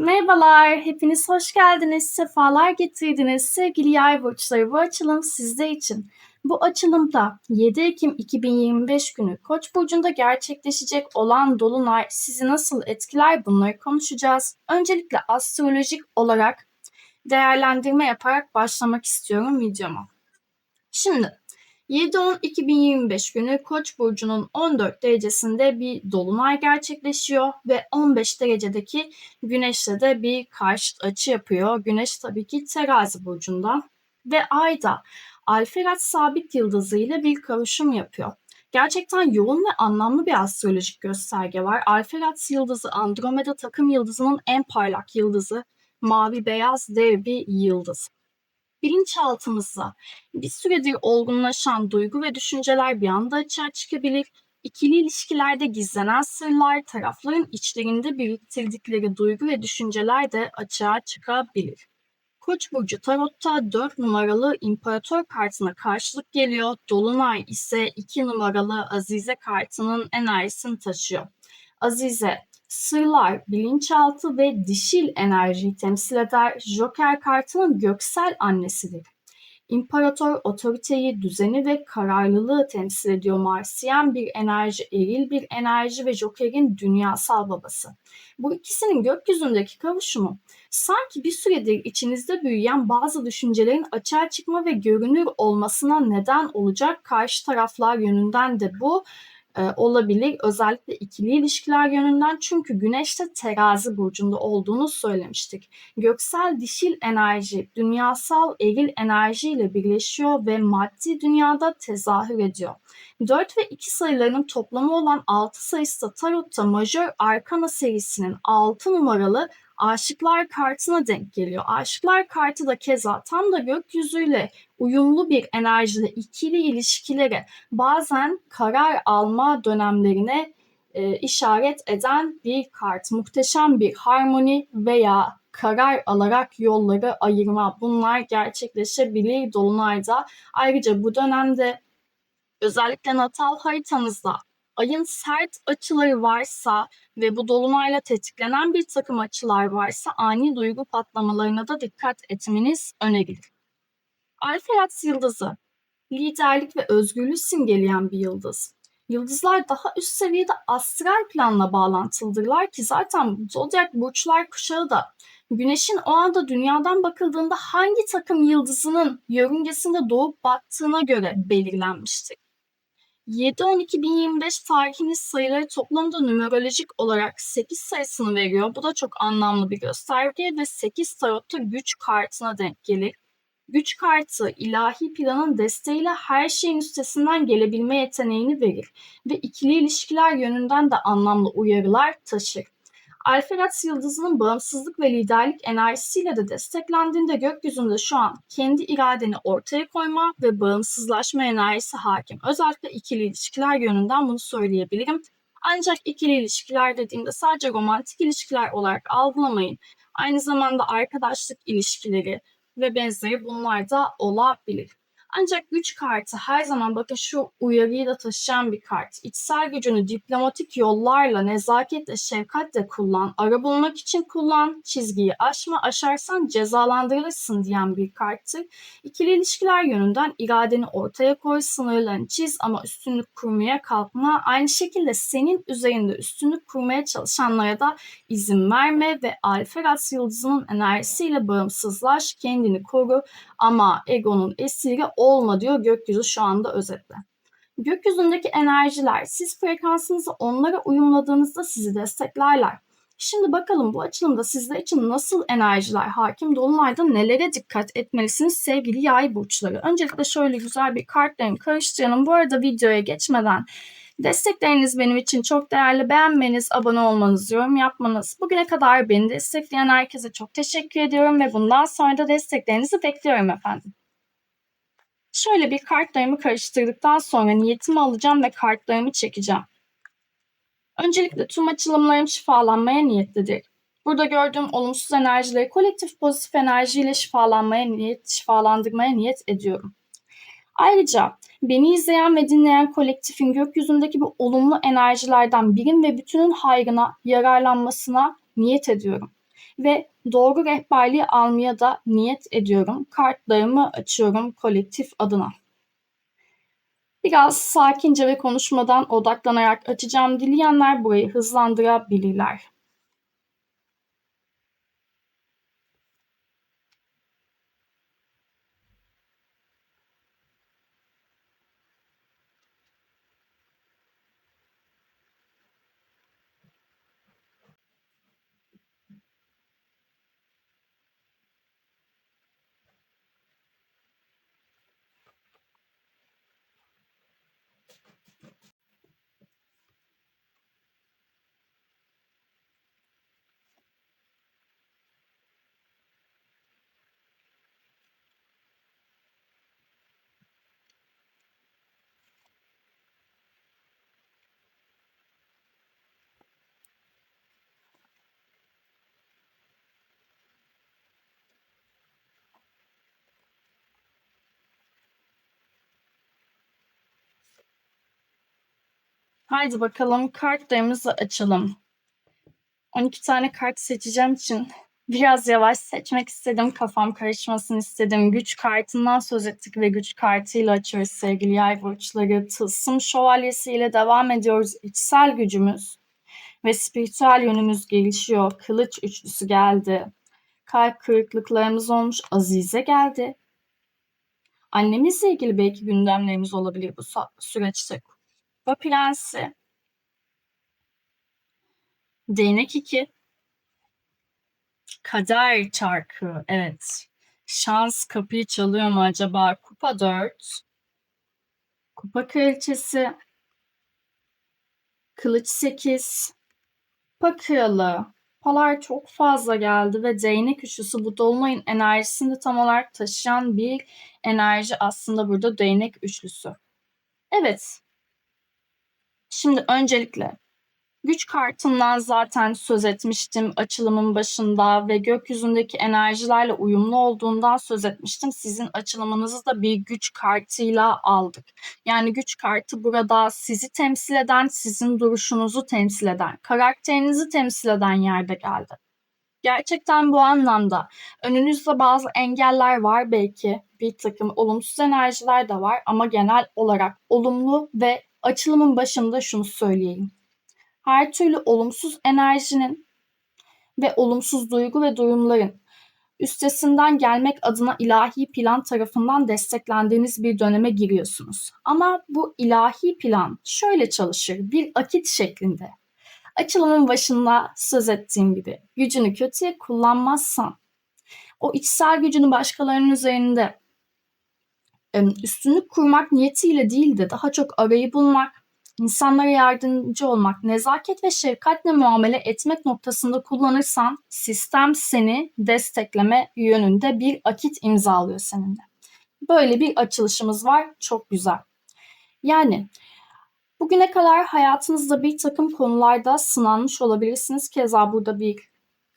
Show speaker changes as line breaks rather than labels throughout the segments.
Merhabalar, hepiniz hoş geldiniz, sefalar getirdiniz. Sevgili yay burçları bu açılım sizde için. Bu açılımda 7 Ekim 2025 günü Koç burcunda gerçekleşecek olan dolunay sizi nasıl etkiler bunları konuşacağız. Öncelikle astrolojik olarak değerlendirme yaparak başlamak istiyorum videoma. Şimdi 7-10-2025 günü Koç burcunun 14 derecesinde bir dolunay gerçekleşiyor ve 15 derecedeki Güneş'le de bir karşıt açı yapıyor. Güneş tabii ki Terazi burcunda ve Ayda Alferat sabit yıldızı ile bir kavuşum yapıyor. Gerçekten yoğun ve anlamlı bir astrolojik gösterge var. Alferat yıldızı Andromeda takım yıldızının en parlak yıldızı, mavi beyaz dev bir yıldız bilinçaltımızda bir süredir olgunlaşan duygu ve düşünceler bir anda açığa çıkabilir. İkili ilişkilerde gizlenen sırlar, tarafların içlerinde biriktirdikleri duygu ve düşünceler de açığa çıkabilir. Koç burcu tarotta 4 numaralı imparator kartına karşılık geliyor. Dolunay ise 2 numaralı Azize kartının enerjisini taşıyor. Azize Sırlar, bilinçaltı ve dişil enerjiyi temsil eder. Joker kartının göksel annesidir. İmparator otoriteyi, düzeni ve kararlılığı temsil ediyor. Marsiyen bir enerji, eril bir enerji ve Joker'in dünyasal babası. Bu ikisinin gökyüzündeki kavuşumu sanki bir süredir içinizde büyüyen bazı düşüncelerin açığa çıkma ve görünür olmasına neden olacak karşı taraflar yönünden de bu e, olabilir. Özellikle ikili ilişkiler yönünden çünkü Güneş de terazi burcunda olduğunu söylemiştik. Göksel dişil enerji dünyasal eril enerjiyle birleşiyor ve maddi dünyada tezahür ediyor. 4 ve 2 sayılarının toplamı olan 6 sayısı da Tarot'ta Majör Arkana serisinin 6 numaralı Aşıklar kartına denk geliyor. Aşıklar kartı da keza tam da gökyüzüyle uyumlu bir enerjide ikili ilişkilere bazen karar alma dönemlerine e, işaret eden bir kart. Muhteşem bir harmoni veya karar alarak yolları ayırma bunlar gerçekleşebilir dolunayda. Ayrıca bu dönemde özellikle natal haritanızda ayın sert açıları varsa ve bu dolunayla tetiklenen bir takım açılar varsa ani duygu patlamalarına da dikkat etmeniz önerilir. Alferat yıldızı liderlik ve özgürlüğü simgeleyen bir yıldız. Yıldızlar daha üst seviyede astral planla bağlantılıdırlar ki zaten zodyak burçlar kuşağı da Güneşin o anda dünyadan bakıldığında hangi takım yıldızının yörüngesinde doğup battığına göre belirlenmiştir. 7-12-1025 tarihiniz sayıları toplamda numerolojik olarak 8 sayısını veriyor. Bu da çok anlamlı bir gösterge ve 8 tarotta güç kartına denk gelir. Güç kartı ilahi planın desteğiyle her şeyin üstesinden gelebilme yeteneğini verir ve ikili ilişkiler yönünden de anlamlı uyarılar taşır. Alferat yıldızının bağımsızlık ve liderlik enerjisiyle de desteklendiğinde gökyüzünde şu an kendi iradeni ortaya koyma ve bağımsızlaşma enerjisi hakim. Özellikle ikili ilişkiler yönünden bunu söyleyebilirim. Ancak ikili ilişkiler dediğimde sadece romantik ilişkiler olarak algılamayın. Aynı zamanda arkadaşlık ilişkileri ve benzeri bunlar da olabilir. Ancak güç kartı her zaman bakın şu uyarıyı da taşıyan bir kart. İçsel gücünü diplomatik yollarla, nezaketle, şefkatle kullan. Ara bulmak için kullan. Çizgiyi aşma, aşarsan cezalandırılırsın diyen bir karttır. İkili ilişkiler yönünden iradeni ortaya koy, sınırlarını çiz ama üstünlük kurmaya kalkma. Aynı şekilde senin üzerinde üstünlük kurmaya çalışanlara da izin verme ve Alferat yıldızının enerjisiyle bağımsızlaş, kendini koru ama egonun esiri olma diyor gökyüzü şu anda özetle. Gökyüzündeki enerjiler siz frekansınızı onlara uyumladığınızda sizi desteklerler. Şimdi bakalım bu açılımda sizler için nasıl enerjiler hakim, dolunayda nelere dikkat etmelisiniz sevgili yay burçları. Öncelikle şöyle güzel bir kartlarımı karıştıralım. Bu arada videoya geçmeden destekleriniz benim için çok değerli. Beğenmeniz, abone olmanız, yorum yapmanız. Bugüne kadar beni destekleyen herkese çok teşekkür ediyorum ve bundan sonra da desteklerinizi bekliyorum efendim. Şöyle bir kartlarımı karıştırdıktan sonra niyetimi alacağım ve kartlarımı çekeceğim. Öncelikle tüm açılımlarım şifalanmaya niyetlidir. Burada gördüğüm olumsuz enerjileri kolektif pozitif enerjiyle şifalanmaya niyet, şifalandırmaya niyet ediyorum. Ayrıca beni izleyen ve dinleyen kolektifin gökyüzündeki bu olumlu enerjilerden birin ve bütünün hayrına, yararlanmasına niyet ediyorum. Ve doğru rehberliği almaya da niyet ediyorum. Kartlarımı açıyorum kolektif adına. Biraz sakince ve konuşmadan odaklanarak açacağım dileyenler burayı hızlandırabilirler. Haydi bakalım kartlarımızı açalım. 12 tane kart seçeceğim için biraz yavaş seçmek istedim. Kafam karışmasın istedim. Güç kartından söz ettik ve güç kartıyla açıyoruz sevgili yay burçları. Tılsım şövalyesiyle devam ediyoruz. İçsel gücümüz ve spiritüel yönümüz gelişiyor. Kılıç üçlüsü geldi. Kalp kırıklıklarımız olmuş. Azize geldi. Annemizle ilgili belki gündemlerimiz olabilir bu süreçte. Kupa Prensi. Değnek 2. Kader çarkı. Evet. Şans kapıyı çalıyor mu acaba? Kupa 4. Kupa kraliçesi. Kılıç 8. Kupa kralı. Kupalar çok fazla geldi ve değnek üçlüsü bu dolunayın enerjisini tam olarak taşıyan bir enerji aslında burada değnek üçlüsü. Evet, Şimdi öncelikle güç kartından zaten söz etmiştim açılımın başında ve gökyüzündeki enerjilerle uyumlu olduğundan söz etmiştim. Sizin açılımınızı da bir güç kartıyla aldık. Yani güç kartı burada sizi temsil eden, sizin duruşunuzu temsil eden, karakterinizi temsil eden yerde geldi. Gerçekten bu anlamda önünüzde bazı engeller var belki bir takım olumsuz enerjiler de var ama genel olarak olumlu ve açılımın başında şunu söyleyeyim. Her türlü olumsuz enerjinin ve olumsuz duygu ve durumların üstesinden gelmek adına ilahi plan tarafından desteklendiğiniz bir döneme giriyorsunuz. Ama bu ilahi plan şöyle çalışır, bir akit şeklinde. Açılımın başında söz ettiğim gibi gücünü kötüye kullanmazsan, o içsel gücünü başkalarının üzerinde üstünlük kurmak niyetiyle değil de daha çok arayı bulmak, insanlara yardımcı olmak, nezaket ve şefkatle muamele etmek noktasında kullanırsan sistem seni destekleme yönünde bir akit imzalıyor seninle. Böyle bir açılışımız var. Çok güzel. Yani bugüne kadar hayatınızda bir takım konularda sınanmış olabilirsiniz. Keza burada bir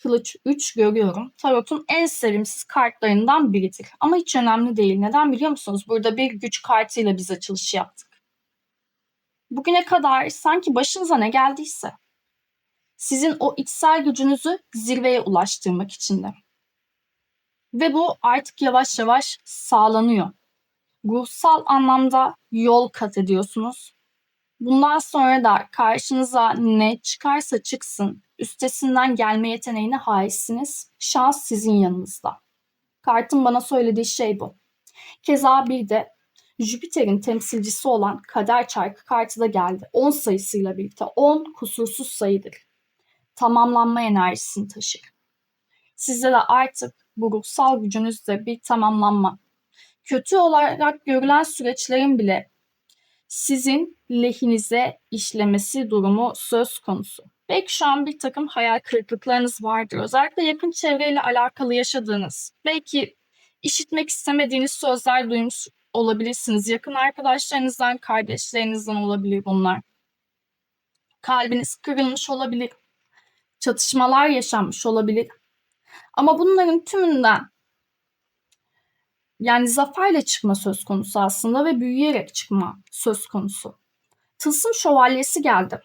Kılıç 3 görüyorum. Tarot'un en sevimsiz kartlarından biridir. Ama hiç önemli değil. Neden biliyor musunuz? Burada bir güç kartıyla biz açılış yaptık. Bugüne kadar sanki başınıza ne geldiyse sizin o içsel gücünüzü zirveye ulaştırmak için de. Ve bu artık yavaş yavaş sağlanıyor. Ruhsal anlamda yol kat ediyorsunuz. Bundan sonra da karşınıza ne çıkarsa çıksın üstesinden gelme yeteneğine haizsiniz. Şans sizin yanınızda. Kartın bana söylediği şey bu. Keza bir de Jüpiter'in temsilcisi olan kader çarkı kartı da geldi. 10 sayısıyla birlikte 10 kusursuz sayıdır. Tamamlanma enerjisini taşır. Sizde de artık bu ruhsal gücünüzde bir tamamlanma. Kötü olarak görülen süreçlerin bile sizin lehinize işlemesi durumu söz konusu. Belki şu an bir takım hayal kırıklıklarınız vardır. Özellikle yakın çevreyle alakalı yaşadığınız, belki işitmek istemediğiniz sözler duymuş olabilirsiniz. Yakın arkadaşlarınızdan, kardeşlerinizden olabilir bunlar. Kalbiniz kırılmış olabilir. Çatışmalar yaşanmış olabilir. Ama bunların tümünden yani zaferle çıkma söz konusu aslında ve büyüyerek çıkma söz konusu. Tılsım şövalyesi geldi.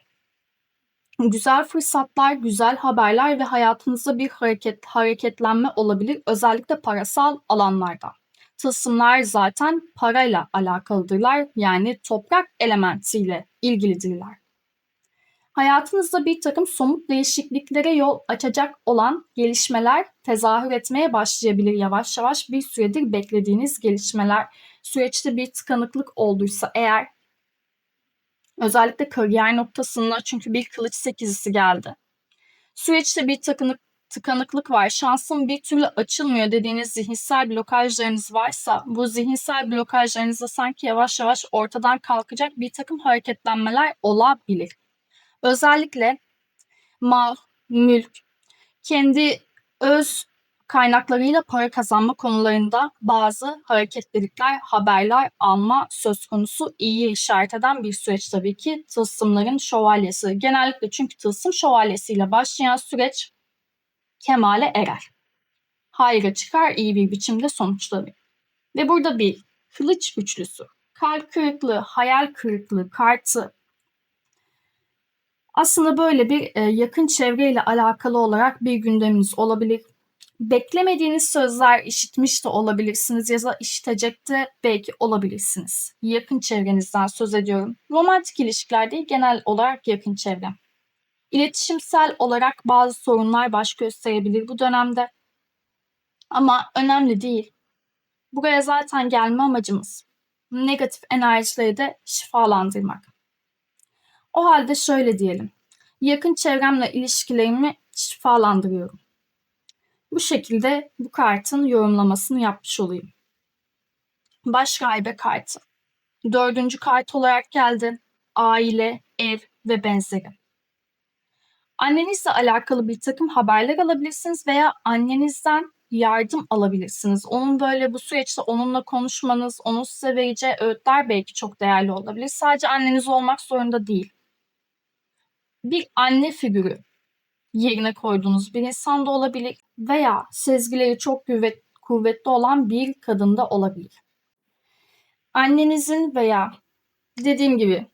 güzel fırsatlar, güzel haberler ve hayatınızda bir hareket hareketlenme olabilir özellikle parasal alanlarda. Tılsımlar zaten parayla alakalıdırlar yani toprak elementiyle ilgilidirler. Hayatınızda bir takım somut değişikliklere yol açacak olan gelişmeler tezahür etmeye başlayabilir yavaş yavaş. Bir süredir beklediğiniz gelişmeler, süreçte bir tıkanıklık olduysa eğer özellikle kariyer noktasında çünkü bir kılıç sekizisi geldi. Süreçte bir tıkanık, tıkanıklık var, şansım bir türlü açılmıyor dediğiniz zihinsel blokajlarınız varsa bu zihinsel blokajlarınızda sanki yavaş yavaş ortadan kalkacak bir takım hareketlenmeler olabilir. Özellikle mal, mülk, kendi öz kaynaklarıyla para kazanma konularında bazı hareketlilikler, haberler alma söz konusu iyi işaret eden bir süreç tabii ki tılsımların şövalyesi. Genellikle çünkü tılsım şövalyesiyle başlayan süreç kemale erer. Hayra çıkar iyi bir biçimde sonuçlanır. Ve burada bir kılıç üçlüsü, kalp kırıklığı, hayal kırıklığı kartı aslında böyle bir e, yakın çevreyle alakalı olarak bir gündeminiz olabilir. Beklemediğiniz sözler işitmiş de olabilirsiniz ya da işitecek de belki olabilirsiniz. Yakın çevrenizden söz ediyorum. Romantik ilişkiler değil genel olarak yakın çevre. İletişimsel olarak bazı sorunlar baş gösterebilir bu dönemde. Ama önemli değil. Buraya zaten gelme amacımız negatif enerjileri de şifalandırmak. O halde şöyle diyelim. Yakın çevremle ilişkilerimi şifalandırıyorum. Bu şekilde bu kartın yorumlamasını yapmış olayım. Baş gaybe kartı. Dördüncü kart olarak geldi. Aile, ev ve benzeri. Annenizle alakalı bir takım haberler alabilirsiniz veya annenizden yardım alabilirsiniz. Onun böyle bu süreçte onunla konuşmanız, onun size vereceği öğütler belki çok değerli olabilir. Sadece anneniz olmak zorunda değil bir anne figürü yerine koyduğunuz bir insan da olabilir veya sezgileri çok kuvvet, kuvvetli olan bir kadın da olabilir. Annenizin veya dediğim gibi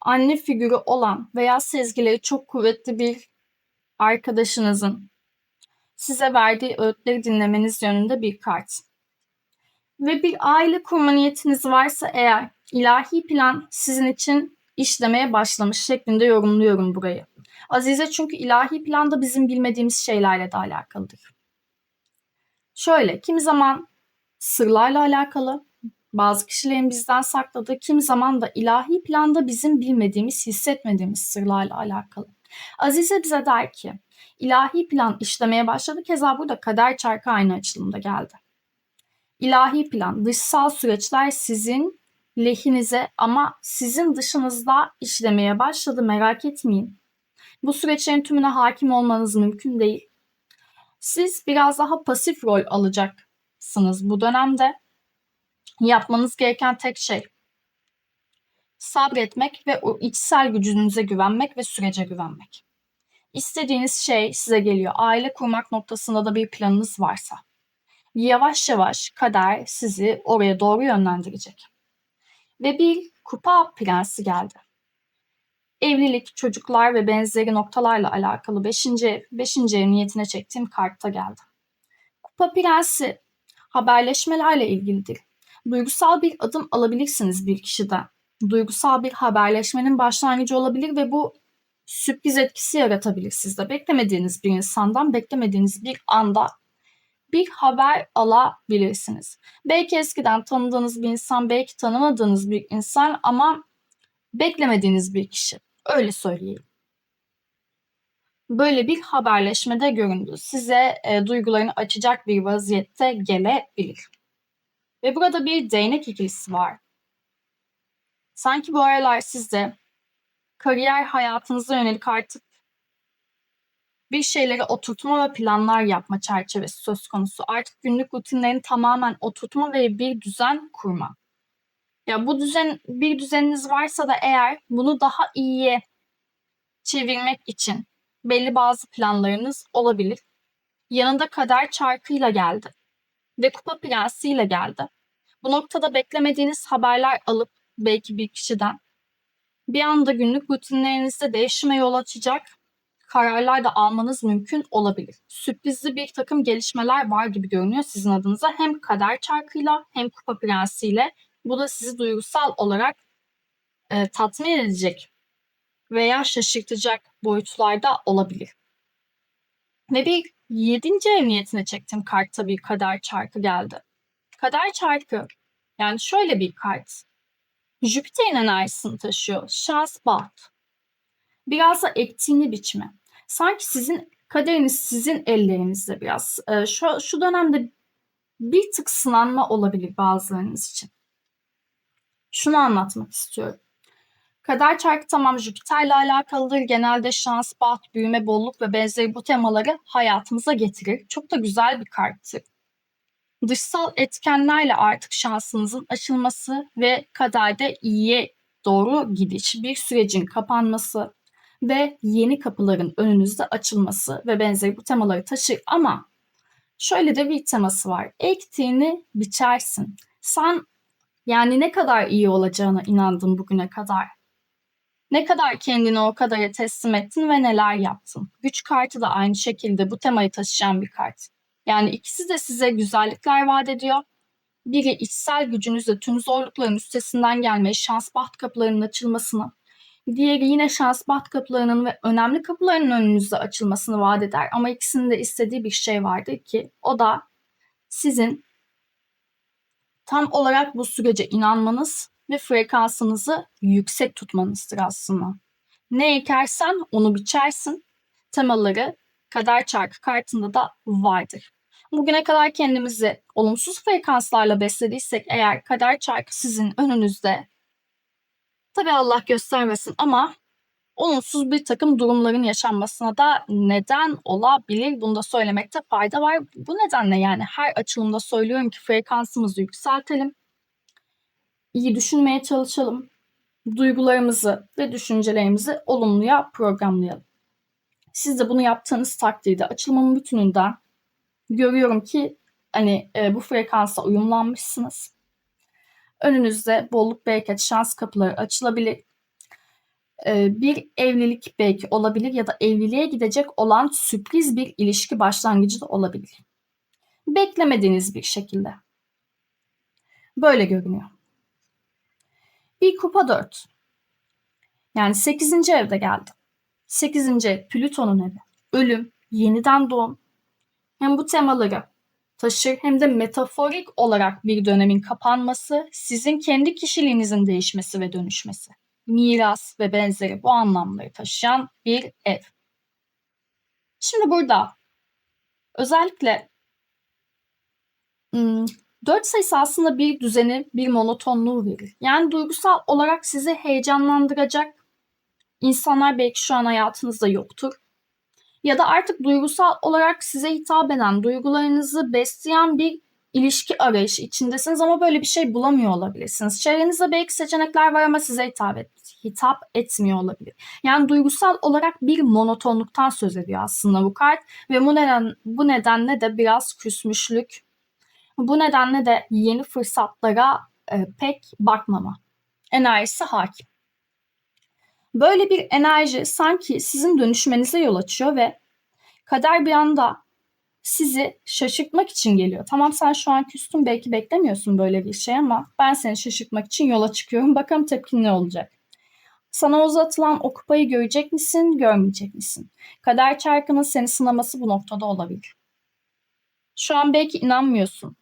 anne figürü olan veya sezgileri çok kuvvetli bir arkadaşınızın size verdiği öğütleri dinlemeniz yönünde bir kart. Ve bir aile kurma niyetiniz varsa eğer ilahi plan sizin için işlemeye başlamış şeklinde yorumluyorum burayı. Azize çünkü ilahi planda bizim bilmediğimiz şeylerle de alakalıdır. Şöyle, kimi zaman sırlarla alakalı, bazı kişilerin bizden sakladığı, kimi zaman da ilahi planda bizim bilmediğimiz, hissetmediğimiz sırlarla alakalı. Azize bize der ki, ilahi plan işlemeye başladı. Keza burada kader çarkı aynı açılımda geldi. İlahi plan, dışsal süreçler sizin lehinize ama sizin dışınızda işlemeye başladı merak etmeyin. Bu süreçlerin tümüne hakim olmanız mümkün değil. Siz biraz daha pasif rol alacaksınız bu dönemde. Yapmanız gereken tek şey sabretmek ve o içsel gücünüze güvenmek ve sürece güvenmek. İstediğiniz şey size geliyor. Aile kurmak noktasında da bir planınız varsa. Yavaş yavaş kader sizi oraya doğru yönlendirecek ve bir kupa prensi geldi. Evlilik, çocuklar ve benzeri noktalarla alakalı 5. 5. ev niyetine çektiğim kartta geldi. Kupa prensi haberleşmelerle ilgilidir. Duygusal bir adım alabilirsiniz bir kişiden. Duygusal bir haberleşmenin başlangıcı olabilir ve bu sürpriz etkisi yaratabilir sizde. Beklemediğiniz bir insandan, beklemediğiniz bir anda bir haber alabilirsiniz. Belki eskiden tanıdığınız bir insan, belki tanımadığınız bir insan ama beklemediğiniz bir kişi. Öyle söyleyeyim. Böyle bir haberleşmede göründü. Size e, duygularını açacak bir vaziyette gelebilir. Ve burada bir değnek ikilisi var. Sanki bu aralar sizde kariyer hayatınıza yönelik artık bir şeyleri oturtma ve planlar yapma çerçevesi söz konusu. Artık günlük rutinlerini tamamen oturtma ve bir düzen kurma. Ya bu düzen bir düzeniniz varsa da eğer bunu daha iyiye çevirmek için belli bazı planlarınız olabilir. Yanında kader çarkıyla geldi ve kupa prensiyle geldi. Bu noktada beklemediğiniz haberler alıp belki bir kişiden bir anda günlük rutinlerinizde değişime yol açacak kararlar da almanız mümkün olabilir. Sürprizli bir takım gelişmeler var gibi görünüyor sizin adınıza. Hem kader çarkıyla hem kupa prensiyle. Bu da sizi duygusal olarak e, tatmin edecek veya şaşırtacak boyutlarda olabilir. Ve bir yedinci ev niyetine çektiğim kart tabii kader çarkı geldi. Kader çarkı yani şöyle bir kart. Jüpiter'in enerjisini taşıyor. Şans, baht. Biraz da ektiğini biçme. Sanki sizin kaderiniz sizin ellerinizde biraz. Ee, şu, şu dönemde bir tık sınanma olabilir bazılarınız için. Şunu anlatmak istiyorum. Kader çarkı tamam Jüpiter'le alakalıdır. Genelde şans, baht, büyüme, bolluk ve benzeri bu temaları hayatımıza getirir. Çok da güzel bir karttır. Dışsal etkenlerle artık şansınızın açılması ve kaderde iyiye doğru gidiş, bir sürecin kapanması ve yeni kapıların önünüzde açılması ve benzeri bu temaları taşır ama şöyle de bir teması var. Ektiğini biçersin. Sen yani ne kadar iyi olacağına inandın bugüne kadar. Ne kadar kendini o kadara teslim ettin ve neler yaptın. Güç kartı da aynı şekilde bu temayı taşıyan bir kart. Yani ikisi de size güzellikler vaat ediyor. Biri içsel gücünüzle tüm zorlukların üstesinden gelmeyi, şans baht kapılarının açılmasını, diğeri yine şans baht kapılarının ve önemli kapıların önünüzde açılmasını vaat eder. Ama ikisinin de istediği bir şey vardı ki o da sizin tam olarak bu sürece inanmanız ve frekansınızı yüksek tutmanızdır aslında. Ne ekersen onu biçersin. Temaları kader çarkı kartında da vardır. Bugüne kadar kendimizi olumsuz frekanslarla beslediysek eğer kader çarkı sizin önünüzde tabi Allah göstermesin ama olumsuz bir takım durumların yaşanmasına da neden olabilir. Bunu da söylemekte fayda var. Bu nedenle yani her açılımda söylüyorum ki frekansımızı yükseltelim. İyi düşünmeye çalışalım. Duygularımızı ve düşüncelerimizi olumluya programlayalım. Siz de bunu yaptığınız takdirde açılımın bütününden görüyorum ki hani e, bu frekansa uyumlanmışsınız. Önünüzde bolluk, bereket, şans kapıları açılabilir. E, bir evlilik belki olabilir ya da evliliğe gidecek olan sürpriz bir ilişki başlangıcı da olabilir. Beklemediğiniz bir şekilde. Böyle görünüyor. Bir kupa 4. Yani 8. evde geldi. 8. ev Plüton'un evi. Ölüm, yeniden doğum. Hem bu temaları taşır hem de metaforik olarak bir dönemin kapanması, sizin kendi kişiliğinizin değişmesi ve dönüşmesi. Miras ve benzeri bu anlamları taşıyan bir ev. Şimdi burada özellikle 4 sayısı aslında bir düzeni, bir monotonluğu verir. Yani duygusal olarak sizi heyecanlandıracak insanlar belki şu an hayatınızda yoktur. Ya da artık duygusal olarak size hitap eden, duygularınızı besleyen bir ilişki arayışı içindesiniz ama böyle bir şey bulamıyor olabilirsiniz. Çevrenizde belki seçenekler var ama size hitap, et, hitap etmiyor olabilir. Yani duygusal olarak bir monotonluktan söz ediyor aslında bu kart ve bu neden bu nedenle de biraz küsmüşlük. Bu nedenle de yeni fırsatlara e, pek bakmama enerjisi hakim. Böyle bir enerji sanki sizin dönüşmenize yol açıyor ve kader bir anda sizi şaşırtmak için geliyor. Tamam sen şu an küstün belki beklemiyorsun böyle bir şey ama ben seni şaşırtmak için yola çıkıyorum. Bakalım tepkin ne olacak? Sana uzatılan o kupayı görecek misin, görmeyecek misin? Kader çarkının seni sınaması bu noktada olabilir. Şu an belki inanmıyorsun.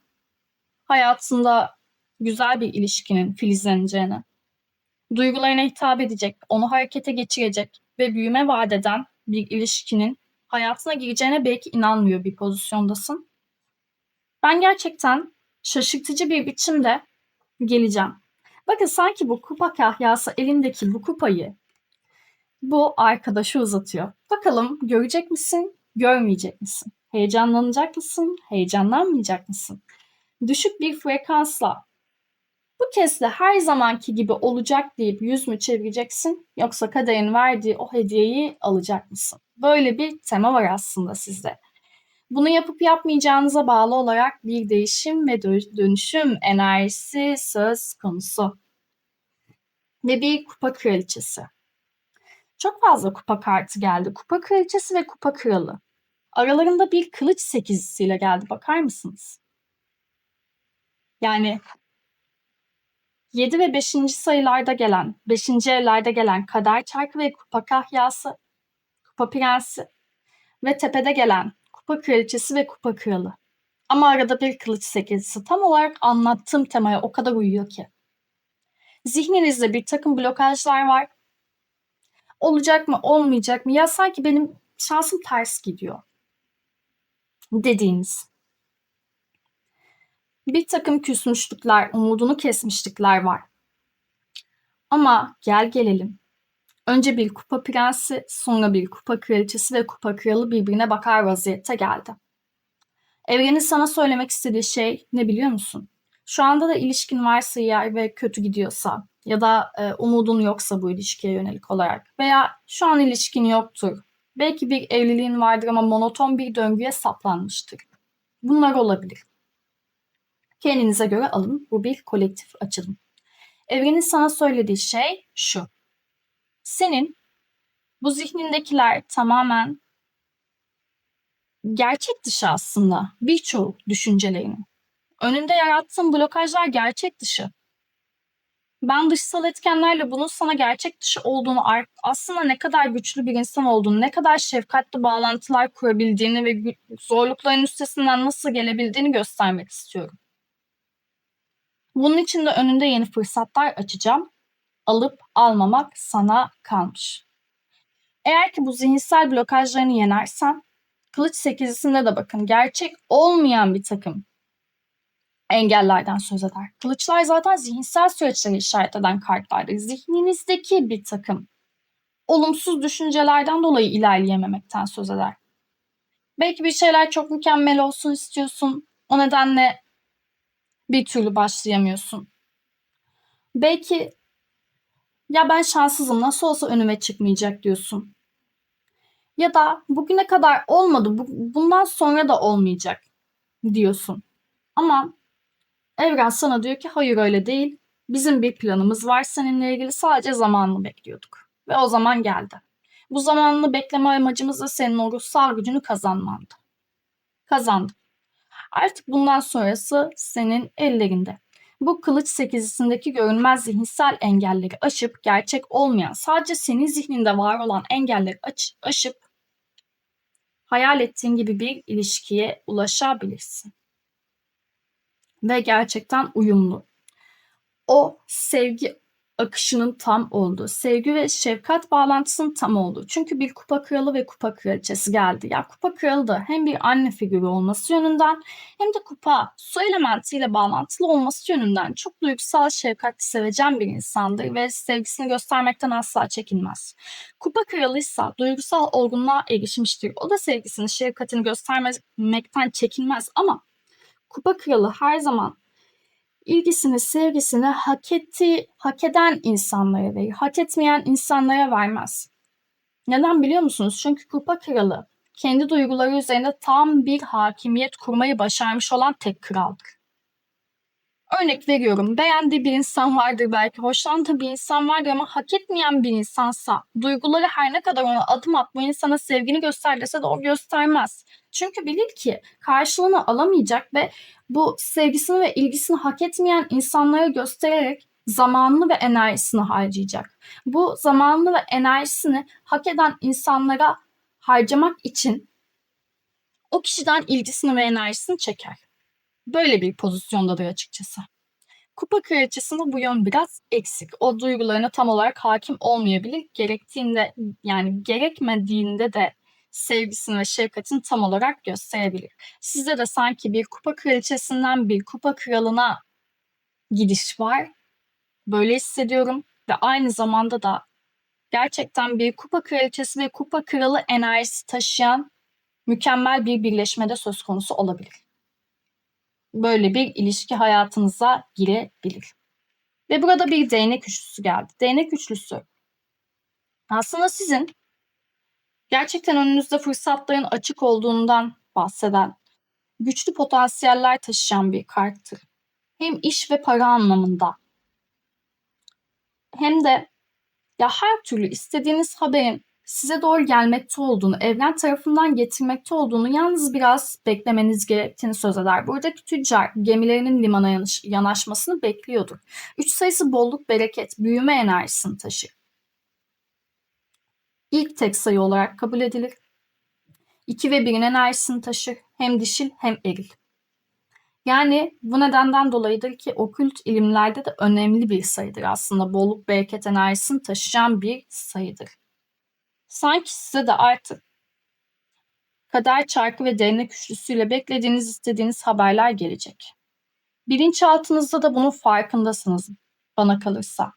Hayatında güzel bir ilişkinin filizleneceğine duygularına hitap edecek, onu harekete geçirecek ve büyüme vaat eden bir ilişkinin hayatına gireceğine belki inanmıyor bir pozisyondasın. Ben gerçekten şaşırtıcı bir biçimde geleceğim. Bakın sanki bu kupa kahyası elindeki bu kupayı bu arkadaşı uzatıyor. Bakalım görecek misin, görmeyecek misin? Heyecanlanacak mısın, heyecanlanmayacak mısın? Düşük bir frekansla bu kez de her zamanki gibi olacak deyip yüz mü çevireceksin yoksa kaderin verdiği o hediyeyi alacak mısın? Böyle bir tema var aslında sizde. Bunu yapıp yapmayacağınıza bağlı olarak bir değişim ve dönüşüm enerjisi söz konusu. ve bir kupa kraliçesi. Çok fazla kupa kartı geldi. Kupa kraliçesi ve kupa kralı. Aralarında bir kılıç sekizisiyle geldi. Bakar mısınız? Yani 7 ve 5. sayılarda gelen, 5. evlerde gelen kader çarkı ve kupa kahyası, kupa prensi ve tepede gelen kupa kraliçesi ve kupa kralı. Ama arada bir kılıç sekizisi tam olarak anlattığım temaya o kadar uyuyor ki. Zihninizde bir takım blokajlar var. Olacak mı, olmayacak mı? Ya sanki benim şansım ters gidiyor. Dediğiniz. Bir takım küsmüşlükler, umudunu kesmişlikler var. Ama gel gelelim. Önce bir kupa prensi, sonra bir kupa kraliçesi ve kupa kralı birbirine bakar vaziyette geldi. Evrenin sana söylemek istediği şey ne biliyor musun? Şu anda da ilişkin varsa eğer ve kötü gidiyorsa ya da e, umudun yoksa bu ilişkiye yönelik olarak veya şu an ilişkin yoktur. Belki bir evliliğin vardır ama monoton bir döngüye saplanmıştır. Bunlar olabilir. Kendinize göre alın. Bu bir kolektif açılım. Evrenin sana söylediği şey şu. Senin bu zihnindekiler tamamen gerçek dışı aslında birçoğu düşüncelerinin. Önünde yarattığın blokajlar gerçek dışı. Ben dışsal etkenlerle bunun sana gerçek dışı olduğunu, aslında ne kadar güçlü bir insan olduğunu, ne kadar şefkatli bağlantılar kurabildiğini ve zorlukların üstesinden nasıl gelebildiğini göstermek istiyorum. Bunun için de önünde yeni fırsatlar açacağım. Alıp almamak sana kalmış. Eğer ki bu zihinsel blokajlarını yenersen, kılıç sekizisinde de bakın gerçek olmayan bir takım engellerden söz eder. Kılıçlar zaten zihinsel süreçleri işaret eden kartlardır. Zihninizdeki bir takım olumsuz düşüncelerden dolayı ilerleyememekten söz eder. Belki bir şeyler çok mükemmel olsun istiyorsun. O nedenle bir türlü başlayamıyorsun. Belki ya ben şanssızım nasıl olsa önüme çıkmayacak diyorsun. Ya da bugüne kadar olmadı bundan sonra da olmayacak diyorsun. Ama evren sana diyor ki hayır öyle değil. Bizim bir planımız var seninle ilgili sadece zamanını bekliyorduk. Ve o zaman geldi. Bu zamanını bekleme amacımız da senin o ruhsal gücünü kazanmandı. Kazandım. Artık bundan sonrası senin ellerinde. Bu kılıç sekizisindeki görünmez zihinsel engelleri aşıp gerçek olmayan, sadece senin zihninde var olan engelleri aç, aşıp hayal ettiğin gibi bir ilişkiye ulaşabilirsin. Ve gerçekten uyumlu. O sevgi akışının tam olduğu, sevgi ve şefkat bağlantısının tam olduğu. Çünkü bir kupa kralı ve kupa kraliçesi geldi. Ya kupa kralı da hem bir anne figürü olması yönünden hem de kupa su elementiyle bağlantılı olması yönünden çok duygusal, şefkatli, sevecen bir insandır ve sevgisini göstermekten asla çekinmez. Kupa kralı ise duygusal olgunluğa erişmiştir. O da sevgisini, şefkatini göstermekten çekinmez ama kupa kralı her zaman ilgisini, sevgisini hak ettiği, hak eden insanlara verir. Hak etmeyen insanlara vermez. Neden biliyor musunuz? Çünkü kupa kralı kendi duyguları üzerinde tam bir hakimiyet kurmayı başarmış olan tek kraldır. Örnek veriyorum. Beğendiği bir insan vardır belki, hoşlandığı bir insan vardır ama hak etmeyen bir insansa, duyguları her ne kadar ona adım at, bu insana sevgini göster dese de o göstermez. Çünkü bilir ki karşılığını alamayacak ve bu sevgisini ve ilgisini hak etmeyen insanlara göstererek zamanını ve enerjisini harcayacak. Bu zamanını ve enerjisini hak eden insanlara harcamak için o kişiden ilgisini ve enerjisini çeker. Böyle bir pozisyondadır açıkçası. Kupa kraliçesinde bu yön biraz eksik. O duygularına tam olarak hakim olmayabilir. Gerektiğinde yani gerekmediğinde de sevgisini ve şefkatini tam olarak gösterebilir. Sizde de sanki bir kupa kraliçesinden bir kupa kralına gidiş var. Böyle hissediyorum ve aynı zamanda da gerçekten bir kupa kraliçesi ve kupa kralı enerjisi taşıyan mükemmel bir birleşmede söz konusu olabilir. Böyle bir ilişki hayatınıza girebilir. Ve burada bir değnek üçlüsü geldi. Değnek üçlüsü aslında sizin gerçekten önünüzde fırsatların açık olduğundan bahseden, güçlü potansiyeller taşıyan bir karttır. Hem iş ve para anlamında hem de ya her türlü istediğiniz haberin size doğru gelmekte olduğunu, evren tarafından getirmekte olduğunu yalnız biraz beklemeniz gerektiğini söz eder. Buradaki tüccar gemilerinin limana yanaş, yanaşmasını bekliyordur. Üç sayısı bolluk, bereket, büyüme enerjisini taşır. İlk tek sayı olarak kabul edilir. 2 ve 1'in enerjisini taşır. Hem dişil hem eril. Yani bu nedenden dolayıdır ki okült ilimlerde de önemli bir sayıdır aslında. Bolluk bereket enerjisini taşıyan bir sayıdır. Sanki size de artık kader çarkı ve derinlik üçlüsüyle beklediğiniz istediğiniz haberler gelecek. Bilinçaltınızda da bunun farkındasınız bana kalırsa.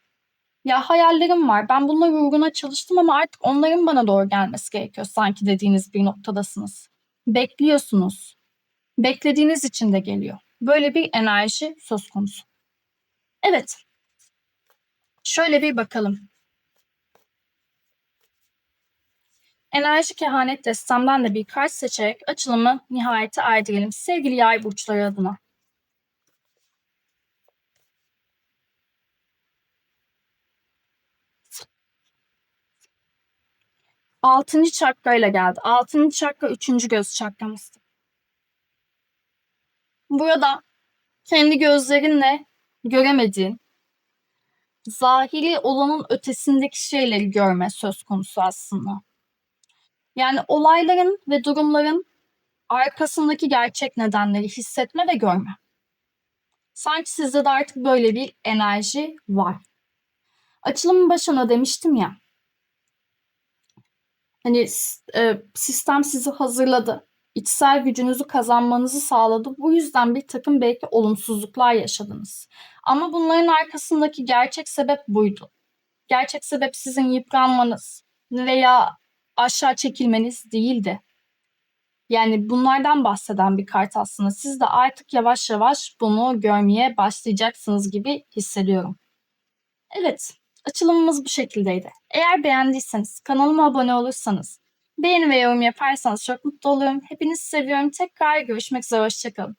Ya hayallerim var ben bunlar uğruna çalıştım ama artık onların bana doğru gelmesi gerekiyor sanki dediğiniz bir noktadasınız. Bekliyorsunuz. Beklediğiniz için de geliyor. Böyle bir enerji söz konusu. Evet. Şöyle bir bakalım. Enerji kehanet destemden de bir kart seçerek açılımı nihayete erdirelim sevgili yay burçları adına. Altıncı çakrayla geldi. Altıncı çakra üçüncü göz çakramızdı. Burada kendi gözlerinle göremediğin, zahiri olanın ötesindeki şeyleri görme söz konusu aslında. Yani olayların ve durumların arkasındaki gerçek nedenleri hissetme ve görme. Sanki sizde de artık böyle bir enerji var. Açılımın başına demiştim ya. Hani e, sistem sizi hazırladı. İçsel gücünüzü kazanmanızı sağladı. Bu yüzden bir takım belki olumsuzluklar yaşadınız. Ama bunların arkasındaki gerçek sebep buydu. Gerçek sebep sizin yıpranmanız veya aşağı çekilmeniz değildi. Yani bunlardan bahseden bir kart aslında. Siz de artık yavaş yavaş bunu görmeye başlayacaksınız gibi hissediyorum. Evet, açılımımız bu şekildeydi. Eğer beğendiyseniz, kanalıma abone olursanız, beğeni ve yorum yaparsanız çok mutlu olurum. Hepinizi seviyorum. Tekrar görüşmek üzere, hoşçakalın.